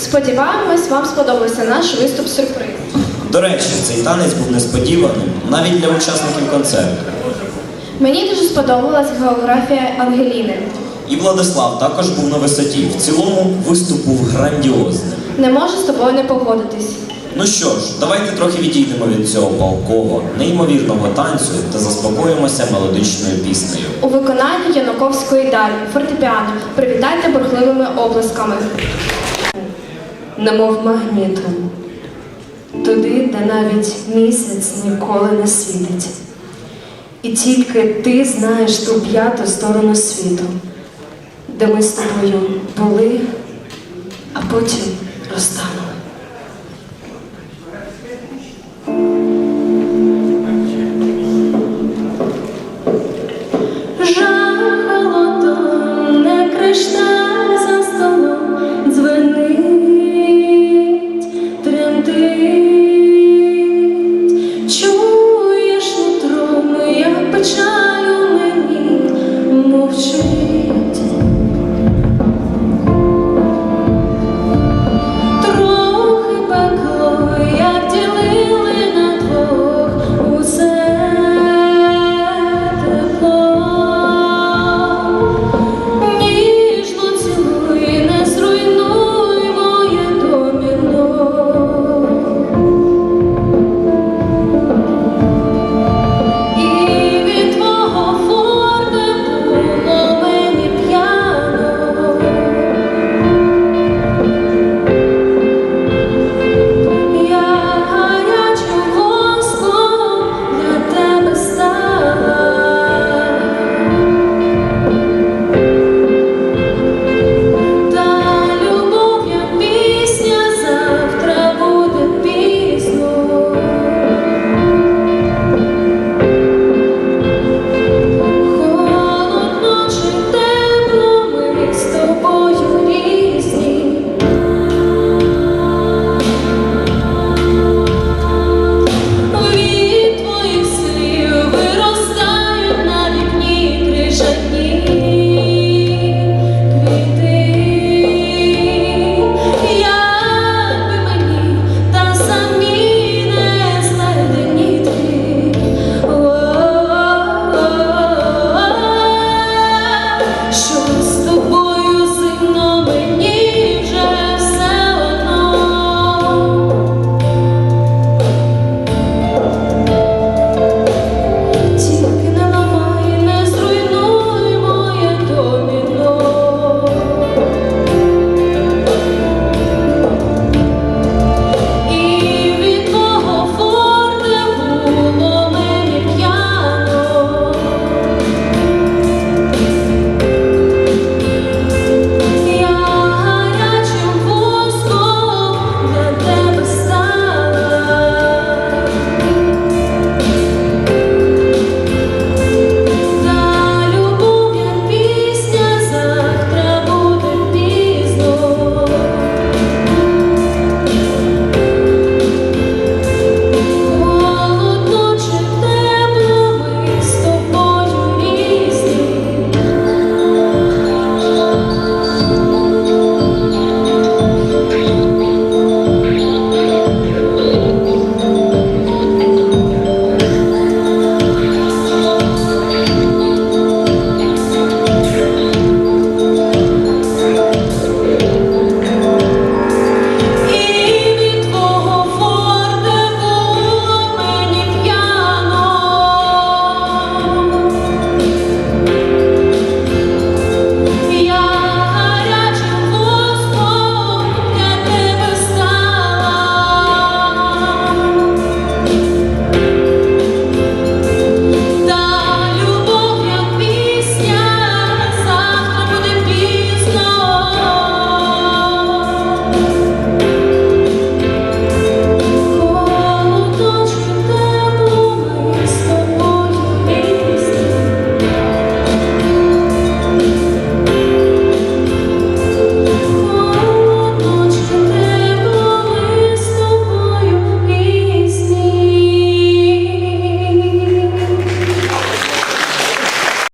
Сподіваємось, вам сподобався наш виступ сюрприз. До речі, цей танець був несподіваним навіть для учасників концерту. Мені дуже сподобалась географія Ангеліни. І Владислав також був на висоті. В цілому виступ був грандіозним. Не можу з тобою не погодитись. Ну що ж, давайте трохи відійдемо від цього палкого, неймовірного танцю та заспокоїмося мелодичною піснею. У виконанні Яноковської далі фортепіано привітайте бурхливими облисками немов магнітом, туди, де навіть місяць ніколи не світить. І тільки ти знаєш ту п'яту сторону світу, де ми з тобою були, а потім розтанули. Жахало не кришта.